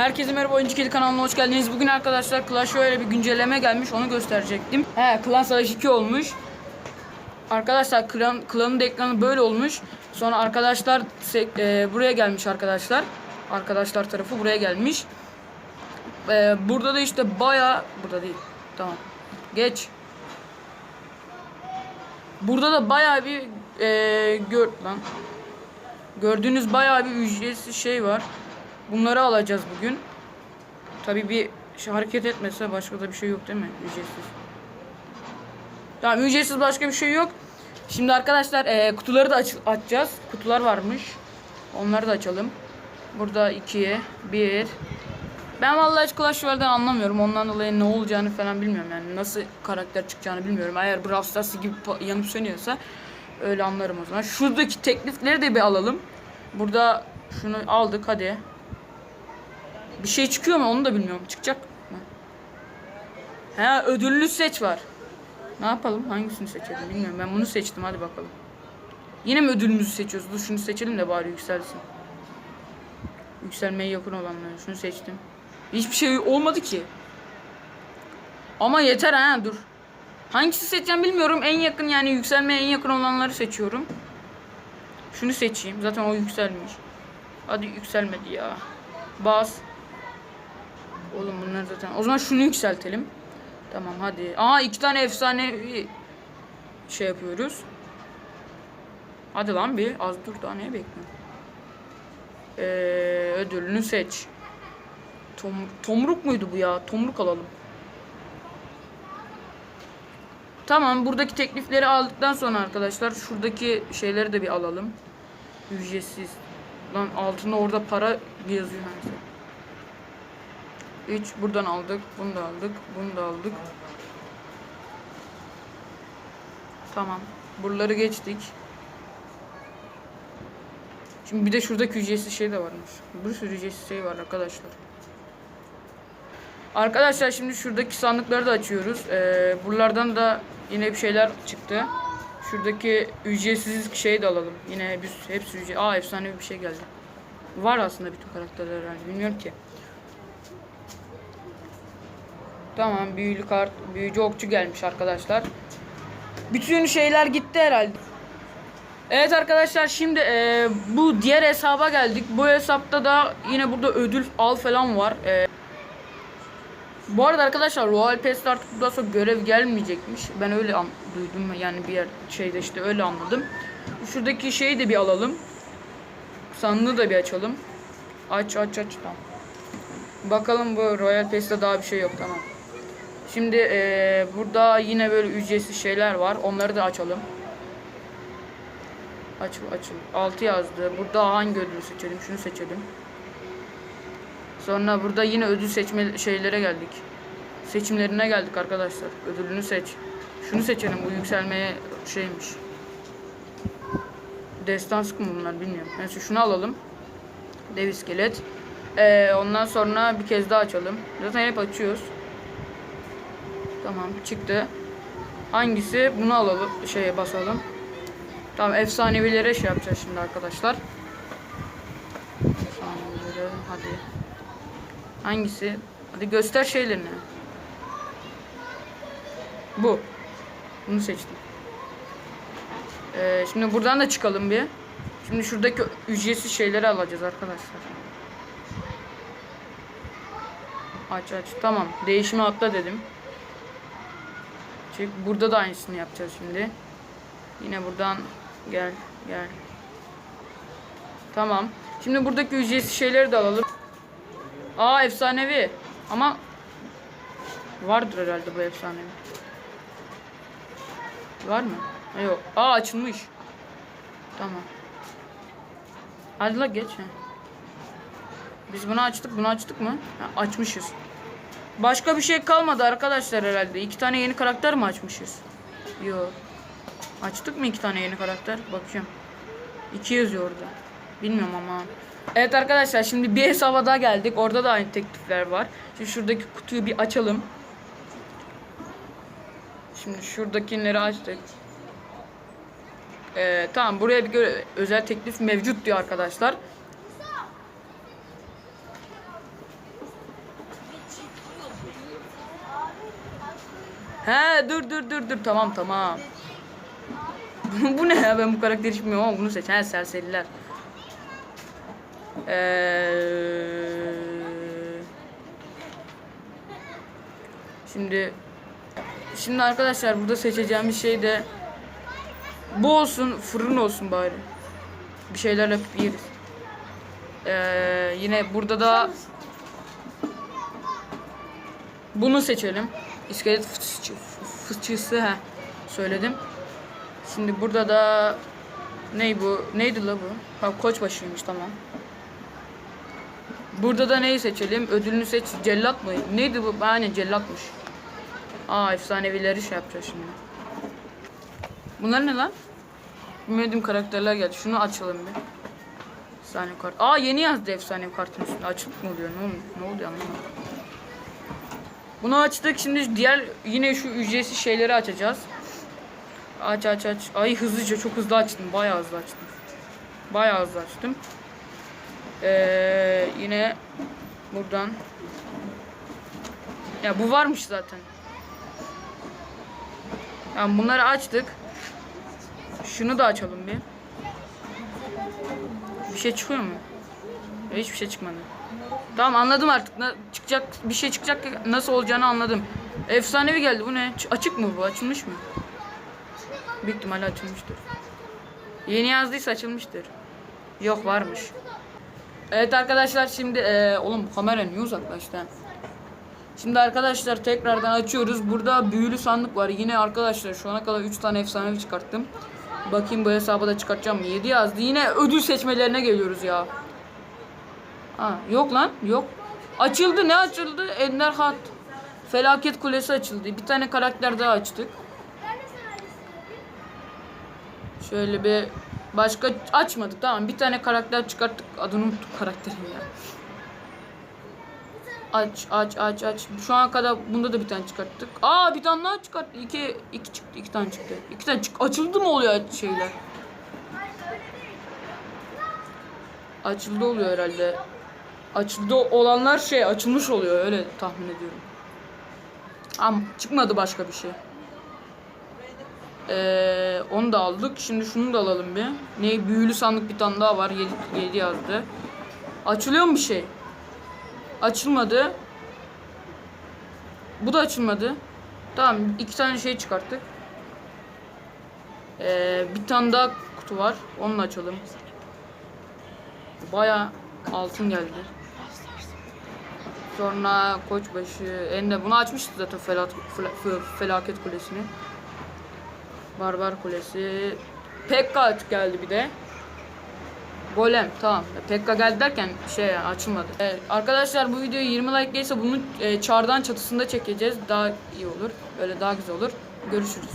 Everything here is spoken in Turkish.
Herkese merhaba Oyuncu Kedi kanalına hoş geldiniz. Bugün arkadaşlar Clash Royale'e bir güncelleme gelmiş onu gösterecektim. He Klan Savaş 2 olmuş. Arkadaşlar klan, klanın da ekranı böyle olmuş. Sonra arkadaşlar e, buraya gelmiş arkadaşlar. Arkadaşlar tarafı buraya gelmiş. E, burada da işte baya burada değil. Tamam. Geç. Burada da baya bir e, gör lan. Gördüğünüz bayağı bir ücretsiz şey var. Bunları alacağız bugün. Tabii bir şey hareket etmese başka da bir şey yok değil mi? Ücretsiz. Tamam ücretsiz başka bir şey yok. Şimdi arkadaşlar eee, kutuları da aç- açacağız. Kutular varmış. Onları da açalım. Burada 2, 1. Ben vallahi hiç Clash Royale'den anlamıyorum. Ondan dolayı ne olacağını falan bilmiyorum. Yani nasıl karakter çıkacağını bilmiyorum. Eğer Brawl Stars gibi yanıp sönüyorsa öyle anlarım o zaman. Şuradaki teklifleri de bir alalım. Burada şunu aldık hadi. Bir şey çıkıyor mu onu da bilmiyorum. Çıkacak mı? He ödüllü seç var. Ne yapalım? Hangisini seçelim bilmiyorum. Ben bunu seçtim hadi bakalım. Yine mi ödülümüzü seçiyoruz? Dur şunu seçelim de bari yükselsin. Yükselmeye yakın olanları. Şunu seçtim. Hiçbir şey olmadı ki. Ama yeter ha dur. Hangisi seçeceğim bilmiyorum. En yakın yani yükselmeye en yakın olanları seçiyorum. Şunu seçeyim. Zaten o yükselmiş. Hadi yükselmedi ya. Bas. Oğlum bunlar zaten. O zaman şunu yükseltelim. Tamam hadi. Aa iki tane efsane şey yapıyoruz. Hadi lan bir az dur daha neye bekliyorsun? Ee, ödülünü seç. Tom, tomruk muydu bu ya? Tomruk alalım. Tamam buradaki teklifleri aldıktan sonra arkadaşlar şuradaki şeyleri de bir alalım. Ücretsiz. Lan altında orada para yazıyor neyse. 3 buradan aldık. Bunu da aldık. Bunu da aldık. Tamam. Buraları geçtik. Şimdi bir de şuradaki ücretsiz şey de varmış. Bir sürü ücretsiz şey var arkadaşlar. Arkadaşlar şimdi şuradaki sandıkları da açıyoruz. Ee, buralardan da yine bir şeyler çıktı. Şuradaki ücretsiz şey de alalım. Yine bir, hepsi ücret. Aa efsane bir şey geldi. Var aslında bütün karakterler herhalde. Bilmiyorum ki. Tamam büyülü kart, büyücü okçu gelmiş arkadaşlar. Bütün şeyler gitti herhalde. Evet arkadaşlar şimdi e, bu diğer hesaba geldik. Bu hesapta da yine burada ödül al falan var. E, bu arada arkadaşlar Royal Pass'te artık bundan sonra görev gelmeyecekmiş. Ben öyle duydum yani bir yer şeyde işte öyle anladım. Şuradaki şeyi de bir alalım. Sandığı da bir açalım. Aç aç aç tamam. Bakalım bu Royal Pass'te daha bir şey yok tamam. Şimdi eee, burada yine böyle ücretsiz şeyler var. Onları da açalım. Açıl açıl. 6 yazdı. Burada hangi ödülü seçelim? Şunu seçelim. Sonra burada yine ödül seçme şeylere geldik. Seçimlerine geldik arkadaşlar. Ödülünü seç. Şunu seçelim. Bu yükselmeye şeymiş. Destans mı bunlar bilmiyorum. Neyse şunu alalım. Dev iskelet. Ee, ondan sonra bir kez daha açalım. Zaten hep açıyoruz. Tamam çıktı. Hangisi? Bunu alalım. Şeye basalım. Tamam efsanevilere şey yapacağız şimdi arkadaşlar. Efsanevilere hadi. Hangisi? Hadi göster şeylerini. Bu. Bunu seçtim. Ee, şimdi buradan da çıkalım bir. Şimdi şuradaki ücretsiz şeyleri alacağız arkadaşlar. Aç aç. Tamam. Değişimi atla dedim. Çık. Burada da aynısını yapacağız şimdi. Yine buradan gel gel. Tamam. Şimdi buradaki ücretsiz şeyleri de alalım. Aa efsanevi. Ama vardır herhalde bu efsanevi. Var mı? Ha, yok. Aa açılmış. Tamam. Hadi la geç. Biz bunu açtık. Bunu açtık mı? Ha, açmışız. Başka bir şey kalmadı arkadaşlar herhalde. İki tane yeni karakter mi açmışız? Yok. Açtık mı iki tane yeni karakter? Bakacağım. İki yazıyor orada. Bilmiyorum ama. Evet arkadaşlar şimdi bir hesaba daha geldik. Orada da aynı teklifler var. Şimdi şuradaki kutuyu bir açalım. Şimdi şuradakileri açtık. Ee, tamam buraya bir özel teklif mevcut diyor arkadaşlar. He dur dur dur dur tamam tamam. bu ne ya ben bu karakteri hiç bilmiyorum ama bunu seç. He serseriler. Eee... Şimdi Şimdi arkadaşlar burada seçeceğimiz şey de bu olsun, fırın olsun bari. Bir şeyler yapıp. Ee, yine burada da bunu seçelim. İskelet fıçısı, fıçısı he söyledim. Şimdi burada da ney bu? Neydi la bu? Ha koçbaşıymış tamam. Burada da neyi seçelim? Ödülünü seç. Cellat mı? Neydi bu? Aynen cellatmış. Aa efsanevileri şey yapacağız şimdi. Bunlar ne lan? Bilmediğim karakterler geldi. Şunu açalım bir. Efsane kart. Aa yeni yazdı efsane kartın üstünde. Açılıp mı oluyor? Ne oluyor? Ne oluyor anlamadım. Bunu açtık. Şimdi diğer yine şu ücretsiz şeyleri açacağız. Aç aç aç. Ay hızlıca çok hızlı açtım. Bayağı hızlı açtım. Bayağı hızlı açtım. Ee, yine buradan. Ya bu varmış zaten. Yani bunları açtık. Şunu da açalım bir. Bir şey çıkıyor mu? Hiçbir şey çıkmadı. Tamam anladım artık. Na- çıkacak bir şey çıkacak nasıl olacağını anladım. Efsanevi geldi. Bu ne? Ç- açık mı bu? Açılmış mı? Büyük ihtimalle açılmıştır. Yeni yazdıysa açılmıştır. Yok varmış. Evet arkadaşlar şimdi eee oğlum kamera niye uzaklaştı? Şimdi arkadaşlar tekrardan açıyoruz. Burada büyülü sandık var. Yine arkadaşlar şu ana kadar 3 tane efsanevi çıkarttım. Bakayım bu hesabı da çıkartacağım mı? 7 yazdı. Yine ödül seçmelerine geliyoruz ya. Ha, yok lan yok. Açıldı ne açıldı? Ender Hat. Felaket Kulesi açıldı. Bir tane karakter daha açtık. Şöyle bir başka açmadık tamam. Bir tane karakter çıkarttık. Adını unuttuk karakterin ya. Aç aç aç aç. Şu ana kadar bunda da bir tane çıkarttık. Aa bir tane daha çıkarttık. İki, iki çıktı. iki tane çıktı. İki tane çık. Açıldı mı oluyor şeyler? Açıldı oluyor herhalde. Açıldı olanlar şey açılmış oluyor öyle tahmin ediyorum. Ama çıkmadı başka bir şey. Ee, onu da aldık. Şimdi şunu da alalım bir. Ne büyülü sandık bir tane daha var. 7, 7 yazdı. Açılıyor mu bir şey? Açılmadı. Bu da açılmadı. Tamam iki tane şey çıkarttık. Ee, bir tane daha kutu var. Onu açalım. Baya altın geldi. Sonra Koçbaşı, Ende bunu açmıştı zaten felat, fela- fe- felaket kulesini. Barbar kulesi. Pekka geldi bir de. Golem tamam. Pekka geldi derken şey açılmadı. Ee, arkadaşlar bu videoya 20 like gelirse bunu e, çardan çatısında çekeceğiz. Daha iyi olur. Böyle daha güzel olur. Görüşürüz.